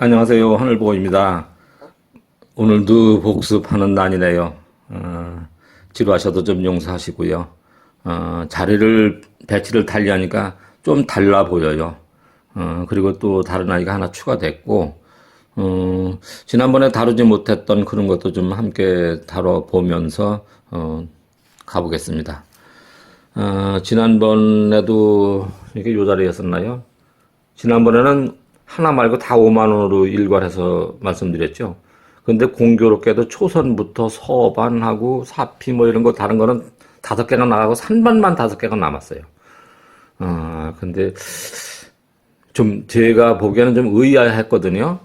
안녕하세요. 하늘보입니다. 오늘도 복습하는 날이네요. 어, 지루하셔도 좀 용서하시고요. 어, 자리를, 배치를 달리하니까 좀 달라 보여요. 어, 그리고 또 다른 아이가 하나 추가됐고, 어, 지난번에 다루지 못했던 그런 것도 좀 함께 다뤄보면서, 어, 가보겠습니다. 어, 지난번에도 이게 요 자리였었나요? 지난번에는 하나 말고 다 5만 원으로 일괄해서 말씀드렸죠. 근데 공교롭게도 초선부터 서반하고 사피 뭐 이런 거 다른 거는 다섯 개가 나가고 산반만 다섯 개가 남았어요. 아, 근데 좀 제가 보기에는 좀 의아했거든요.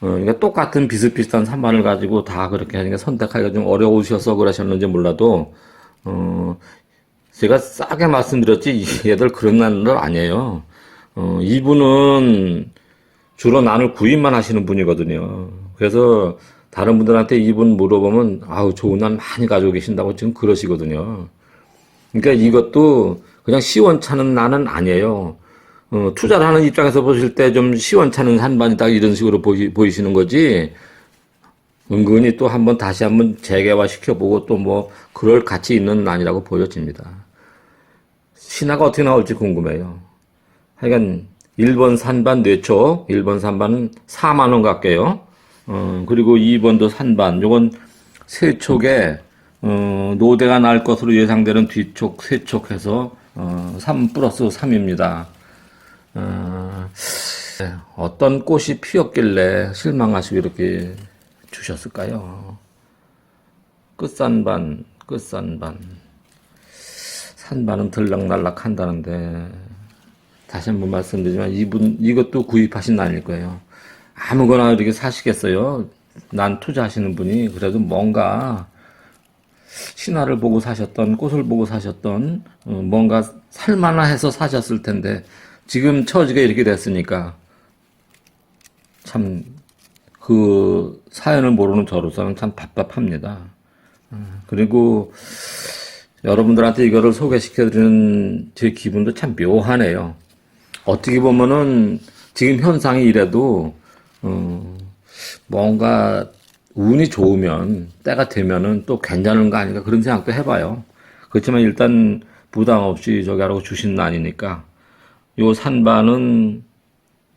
어, 그러니까 똑같은 비슷비슷한 산반을 가지고 다 그렇게 하니까 선택하기가 좀 어려우셔서 그러셨는지 몰라도, 어, 제가 싸게 말씀드렸지, 얘들 그런 날은 아니에요. 어, 이분은 주로 나눌 구입만 하시는 분이거든요. 그래서 다른 분들한테 이분 물어보면, 아우, 좋은 날 많이 가지고 계신다고 지금 그러시거든요. 그러니까 이것도 그냥 시원찮은 나는 아니에요. 어, 투자를 하는 입장에서 보실 때 좀 시원찮은 한반이다 이런 식으로 보이, 보이시는 거지. 은근히 또 한번 다시 한번 재개화 시켜보고 또 뭐 그럴 가치 있는 난이라고 보여집니다. 신화가 어떻게 나올지 궁금해요. 하여간 1번 산반 뇌촉, 1번 산반은 4만 원 갈게요. 어, 그리고 2번도 산반, 요건 세촉에 어, 노대가 날 것으로 예상되는 뒤촉, 세촉해서 어, 3 플러스 3입니다. 어, 네, 어떤 꽃이 피었길래 실망하시고 이렇게 주셨을까요? 끝산반, 끝산반. 산반은 들락날락 한다는데, 다시 한번 말씀드리지만, 이분, 이것도 구입하신 날일 거예요. 아무거나 이렇게 사시겠어요? 난 투자하시는 분이 그래도 뭔가 신화를 보고 사셨던, 꽃을 보고 사셨던, 어, 뭔가 살만하 해서 사셨을 텐데, 지금 처지가 이렇게 됐으니까, 참, 그 사연을 모르는 저로서는 참 답답합니다. 어, 그리고 여러분들한테 이거를 소개시켜드리는 제 기분도 참 묘하네요. 어떻게 보면은 지금 현상이 이래도, 어, 뭔가 운이 좋으면, 때가 되면은 또 괜찮은 거 아닌가 그런 생각도 해봐요. 그렇지만 일단 부담 없이 저기 하라고 주신 날이니까, 요 산반은,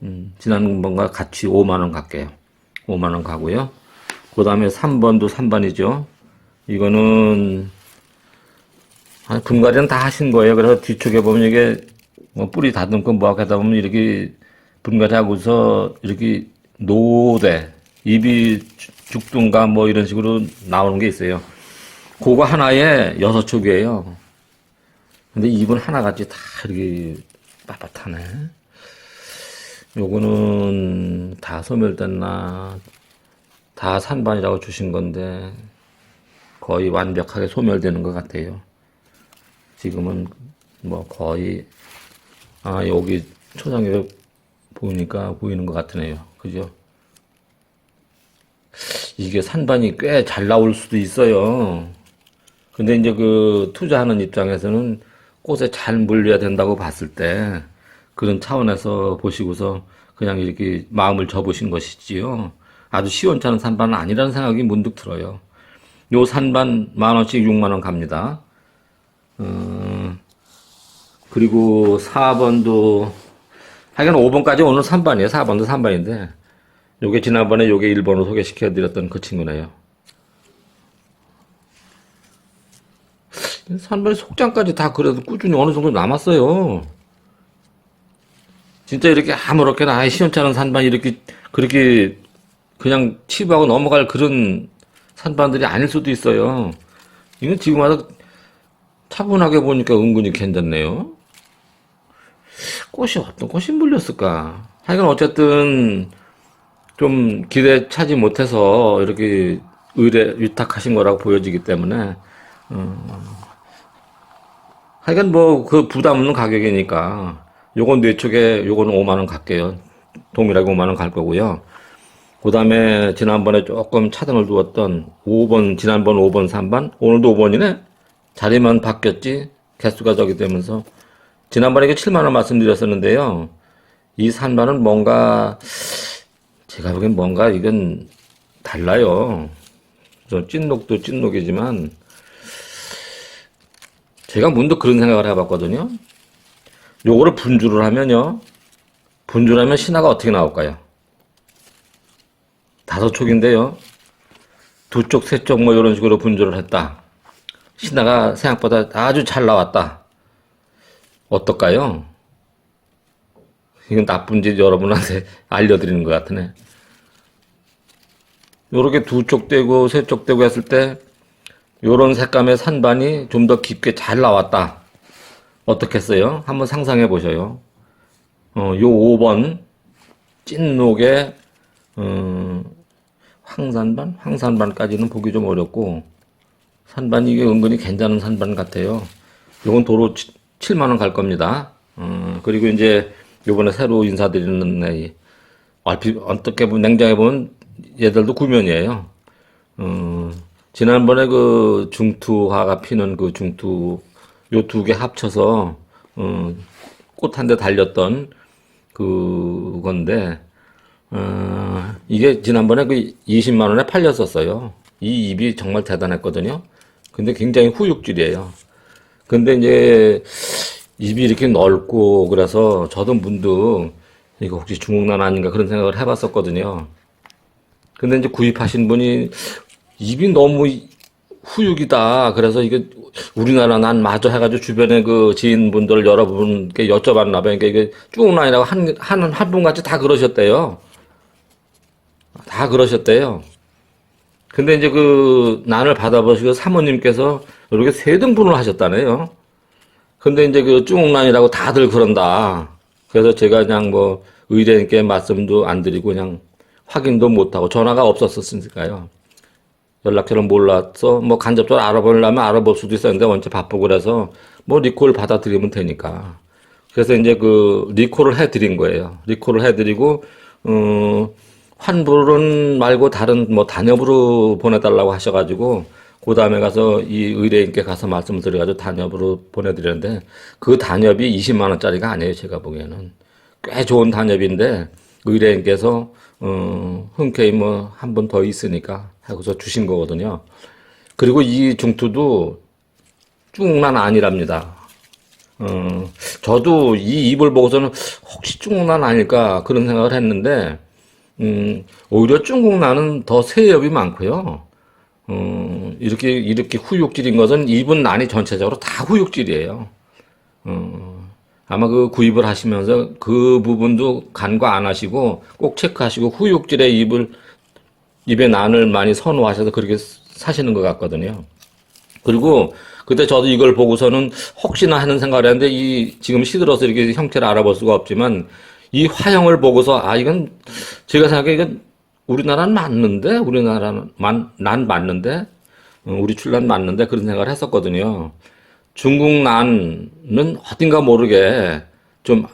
음, 지난번과 같이 5만 원 갈게요. 5만 원 가고요. 그 다음에 3번도 3반이죠. 이거는, 아, 분갈이는 다 하신 거예요. 그래서 뒤쪽에 보면 이게 뭐 뿌리 다듬고 뭐 하다 보면 이렇게 분갈이 하고서 이렇게 노대, 입이 죽든가 뭐 이런 식으로 나오는 게 있어요. 그거 하나에 여섯 촉이에요. 근데 입은 하나같이 다 이렇게 빳빳하네. 요거는 다 소멸됐나, 다 산반이라고 주신 건데, 거의 완벽하게 소멸되는 것 같아요. 지금은 뭐 거의, 아, 여기 초장에 보니까 보이는 것 같으네요. 그죠? 이게 산반이 꽤 잘 나올 수도 있어요. 근데 이제 그 투자하는 입장에서는 꽃에 잘 물려야 된다고 봤을 때 그런 차원에서 보시고서 그냥 이렇게 마음을 접으신 것이지요. 아주 시원찮은 산반은 아니라는 생각이 문득 들어요. 요 산반 만 원씩 6만 원 갑니다. 어, 그리고 4번도 하여간 5번까지 오늘 3반이에요. 4번도 3반인데 요게 지난번에 요게 1번으로 소개시켜 드렸던 그 친구네요. 3번의 속장까지 다 그래도 꾸준히 어느 정도 남았어요. 진짜 이렇게 아무렇게나 아예 시원찮은 산반 이렇게 그렇게 그냥 치부하고 넘어갈 그런 산반들이 아닐 수도 있어요. 이건 지금 와서 차분하게 보니까 은근히 괜찮네요. 꽃이 어떤 꽃이 물렸을까? 하여간 어쨌든 좀 기대 차지 못해서 이렇게 의뢰 위탁하신 거라고 보여지기 때문에 어, 하여간 뭐 그 부담 없는 가격이니까 요건 뇌쪽에 요거는 5만 원 갈게요. 동일하게 5만 원 갈 거고요. 그 다음에 지난번에 조금 차등을 두었던 5번, 지난번 5번, 3번, 오늘도 5번이네? 자리만 바뀌었지? 개수가 저기 되면서. 지난번에 이게 7만원 말씀드렸었는데요. 이 3만은 뭔가 제가 보기엔 뭔가 이건 달라요. 저 찐녹도 찐녹이지만 제가 문득 그런 생각을 해봤거든요. 요거를 분주를 하면요. 분주를 하면 신화가 어떻게 나올까요? 다섯 촉인데요. 두 쪽, 세 쪽 뭐 이런 식으로 분주를 했다. 신화가 생각보다 아주 잘 나왔다. 어떨까요? 이건 나쁜지 여러분한테 알려드리는 것 같으네. 요렇게 두 쪽 되고 세 쪽 되고 했을 때 요런 색감의 산반이 좀 더 깊게 잘 나왔다. 어떻겠어요? 한번 상상해 보셔요. 어, 요 5번 찐녹의 어, 황산반? 황산반까지는 보기 좀 어렵고 산반이 이게 은근히 괜찮은 산반 같아요. 요건 도로 7만 원 갈 겁니다. 어, 그리고 이제 요번에 새로 인사드리는 애 얼핏 어떻게 보면 냉정해 보면 얘들도 구면이에요. 어, 지난번에 그 중투화가 피는 그 중투 요 두 개 합쳐서 어, 꽃한 대 달렸던 그 건데 어, 이게 지난번에 그 20만 원에 팔렸었어요. 이 입이 정말 대단했거든요. 근데 굉장히 후육질이에요. 근데 이제 입이 이렇게 넓고 그래서 저도 문득 이거 혹시 중국난 아닌가 그런 생각을 해봤었거든요. 근데 이제 구입하신 분이 입이 너무 후육이다. 그래서 이게 우리나라 난 마저 해가지고 주변에 그 지인분들 여러분께 여쭤봤나 봐요. 그러니까 이게 쭉라인이라고 한, 한, 한 분같이 다 그러셨대요. 다 그러셨대요. 근데 이제 그 난을 받아보시고 사모님께서 이렇게 세 등분을 하셨다네요. 근데 이제 그 쭉난이라고 다들 그런다. 그래서 제가 그냥 뭐 의뢰인께 말씀도 안 드리고 그냥 확인도 못하고 전화가 없었었으니까요. 연락처를 몰라서 뭐 간접적으로 알아보려면 알아볼 수도 있었는데 원체 바쁘고 그래서 뭐 리콜 받아들이면 되니까. 그래서 이제 그 리콜을 해드린 거예요. 리콜을 해드리고 어 환불은 말고 다른 뭐 단엽으로 보내달라고 하셔가지고 그 다음에 가서 이 의뢰인께 가서 말씀을 드려가지고 단엽으로 보내드렸는데 그 단엽이 20만 원짜리가 아니에요 제가 보기에는 꽤 좋은 단엽인데 의뢰인께서 어 흔쾌히 뭐 한 번 더 있으니까 하고서 주신 거거든요. 그리고 이 중투도 쭉난 아니랍니다. 어, 저도 이 입을 보고서는 혹시 중국난 아닐까 그런 생각을 했는데, 음, 오히려 중국난은 더 세엽이 많고요. 어, 이렇게, 이렇게 후육질인 것은 입은 난이 전체적으로 다 후육질이에요. 어, 아마 그 구입을 하시면서 그 부분도 간과 안 하시고 꼭 체크하시고 후육질의 입을, 입의 난을 많이 선호하셔서 그렇게 사시는 것 같거든요. 그리고 그때 저도 이걸 보고서는 혹시나 하는 생각을 했는데 이 지금 시들어서 이렇게 형태를 알아볼 수가 없지만 이 화형을 보고서 아 이건 제가 생각해 이건 우리나라는 맞는데 우리나라는 만, 난 맞는데 어, 우리 출란 맞는데 그런 생각을 했었거든요. 중국 난은 어딘가 모르게 좀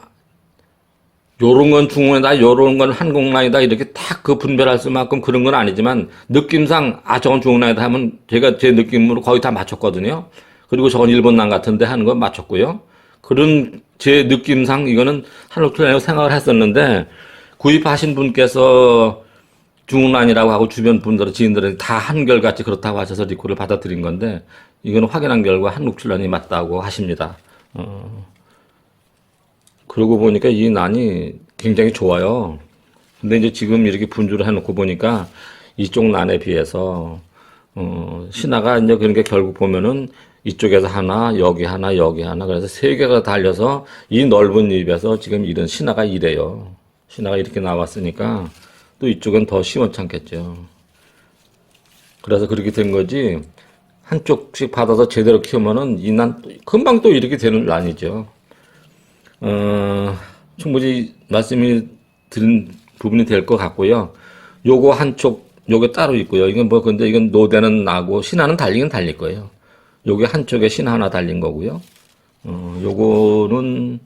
요런 건 중국이다, 요런 건 한국난이다, 이렇게 딱 그 분별할 수만큼 그런 건 아니지만, 느낌상, 아, 저건 중국난이다 하면 제가 제 느낌으로 거의 다 맞췄거든요. 그리고 저건 일본난 같은데 하는 건 맞췄고요. 그런 제 느낌상 이거는 한국난이라고 생각을 했었는데, 구입하신 분께서 중국난이라고 하고 주변 분들, 지인들은 다 한결같이 그렇다고 하셔서 리콜을 받아들인 건데, 이거는 확인한 결과 한국출란이 맞다고 하십니다. 어. 그러고 보니까 이 난이 굉장히 좋아요. 근데 이제 지금 이렇게 분주를 해놓고 보니까 이쪽 난에 비해서, 어, 신화가 이제 게 결국 보면은 이쪽에서 하나, 여기 하나, 여기 하나. 그래서 세 개가 달려서 이 넓은 입에서 지금 이런 신화가 이래요. 신화가 이렇게 나왔으니까 또 이쪽은 더 시원찮겠죠. 그래서 그렇게 된 거지. 한쪽씩 받아서 제대로 키우면은 이 난 금방 또 이렇게 되는 난이죠. 어, 충분히 말씀이 드린 부분이 될 것 같고요. 요거 한쪽, 요게 따로 있고요. 이건 뭐, 근데 이건 노대는 나고, 신하는 달리긴 달릴 거예요. 요게 한쪽에 신 하나 달린 거고요. 어, 요거는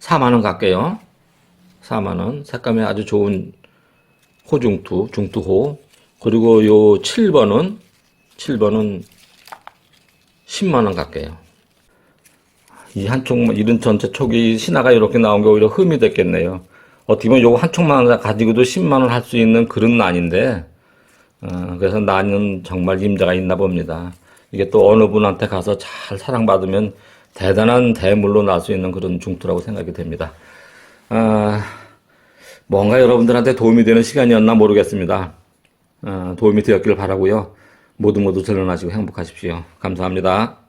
4만 원 갈게요. 4만 원. 색감이 아주 좋은 호중투, 중투호. 그리고 요 7번은, 7번은 10만원 갈게요. 이 한쪽 이런 전체 촉이 신화가 이렇게 나온 게 오히려 흠이 됐겠네요. 어떻게 보면 요거 한 촉만 가지고도 10만 원 할 수 있는 그런 난인데, 어, 그래서 난은 정말 임자가 있나 봅니다. 이게 또 어느 분한테 가서 잘 사랑받으면 대단한 대물로 날 수 있는 그런 중투라고 생각이 됩니다. 아, 뭔가 여러분들한테 도움이 되는 시간이었나 모르겠습니다. 아, 도움이 되었길 바라고요. 모두 모두 전론하시고 행복하십시오. 감사합니다.